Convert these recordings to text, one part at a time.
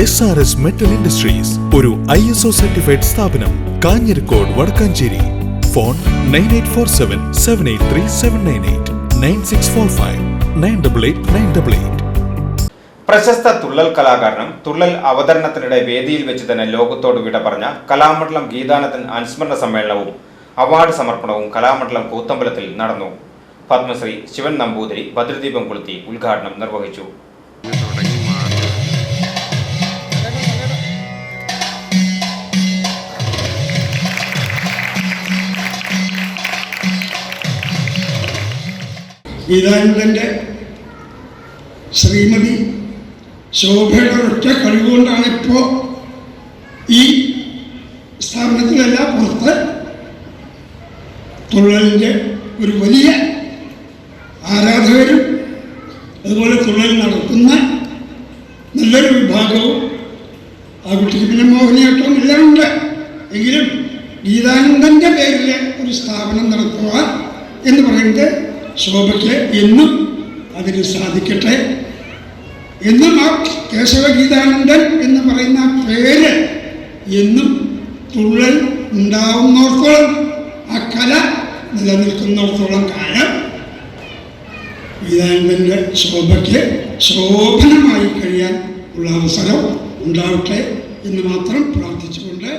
S R S metal industries ഒരു I S O certified സ്ഥാപനം Kanjirakode Vadakkanchery. Phone nine eight four seven seven eight three seven nine eight nine six four five nine double eight nine double eight പ്രശസ്ത തുള്ളൽ കലാകാരനും തുള്ളൽ അവതരണത്തിനിടെ വേദിയിൽ വെച്ച് തന്നെ ലോകത്തോട് വിട പറഞ്ഞ കലാമണ്ഡലം ഗീതാനന്ദൻ അനുസ്മരണ സമ്മേളനവും അവാർഡ് സമർപ്പണവും കലാമണ്ഡലം കൂത്തമ്പലത്തിൽ നടന്നു. പത്മശ്രീ ശിവൻ നമ്പൂതിരി ഭദ്രദീപം കൊളുത്തി ഉദ്ഘാടനം നിർവഹിച്ചു. ഗീതാനന്ദന്റെ ശ്രീമതി ശോഭയുടെ ഒറ്റ കഴിവുകൊണ്ടാണ് ഇപ്പോൾ ഈ സ്ഥാപനത്തിലല്ല പുറത്ത് തുള്ളലിന്റെ ഒരു വലിയ ആരാധകരും അതുപോലെ തുള്ളൽ നടത്തുന്ന നല്ലൊരു വിഭാഗവും ആ കുട്ടിക്ക് പിന്നെ മോഹിനിയാട്ടം എല്ലാം ഉണ്ട് എങ്കിലും ഗീതാനന്ദന്റെ പേരിൽ ഒരു സ്ഥാപനം നടത്തുക എന്ന് പറയുന്നത് ശോഭയ്ക്ക് എന്നും അതിന് സാധിക്കട്ടെ. എന്നും ആ കേശവ ഗീതാനന്ദൻ എന്ന് പറയുന്ന പേര് എന്നും തുള്ളൽ ഉണ്ടാവുന്നിടത്തോളം ആ കല നിലനിൽക്കുന്നിടത്തോളം കാലം ഗീതാനന്ദന്റെ ശോഭയ്ക്ക് ശോഭനമായി കഴിയാൻ ഉള്ള അവസരം ഉണ്ടാവട്ടെ എന്ന് മാത്രം പ്രാർത്ഥിച്ചുകൊണ്ട്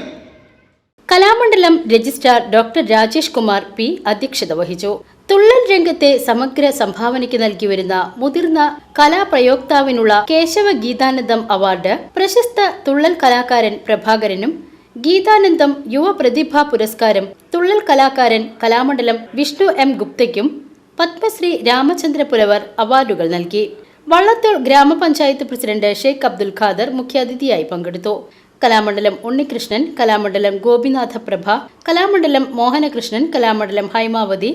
Kalamandalam registrar doctor Rajesh Kumar P അധ്യക്ഷത വഹിച്ചു. തുള്ളൽ രംഗത്തെ സമഗ്ര സംഭാവനയ്ക്ക് നൽകി വരുന്ന മുതിർന്ന കലാപ്രയോക്താവിനുള്ള കേശവ ഗീതാനന്ദം അവാർഡ് പ്രശസ്ത തുള്ളൽ കലാകാരൻ പ്രഭാകരനും ഗീതാനന്ദം യുവ പ്രതിഭാ പുരസ്കാരം തുള്ളൽ കലാകാരൻ കലാമണ്ഡലം വിഷ്ണു എം ഗുപ്തയ്ക്കും പത്മശ്രീ രാമചന്ദ്രപുരവർ അവാർഡുകൾ നൽകി. വള്ളത്തോൾ ഗ്രാമപഞ്ചായത്ത് പ്രസിഡന്റ് ഷെയ്ഖ് അബ്ദുൽ ഖാദർ മുഖ്യാതിഥിയായി പങ്കെടുത്തു. കലാമണ്ഡലം ഉണ്ണികൃഷ്ണൻ കലാമണ്ഡലം ഗോപിനാഥ പ്രഭ കലാമണ്ഡലം മോഹനകൃഷ്ണൻ കലാമണ്ഡലം ഹൈമാവതി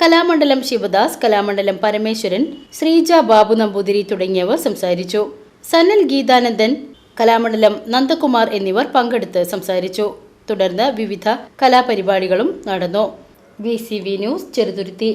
കലാമണ്ഡലം ശിവദാസ് കലാമണ്ഡലം പരമേശ്വരൻ ശ്രീജ ബാബു നമ്പൂതിരി തുടങ്ങിയവർ സംസാരിച്ചു. സനൽ ഗീതാനന്ദൻ കലാമണ്ഡലം നന്ദകുമാർ എന്നിവർ പങ്കെടുത്ത് സംസാരിച്ചു. തുടർന്ന് വിവിധ കലാപരിപാടികളും നടന്നു. V news Cheruthuruthy.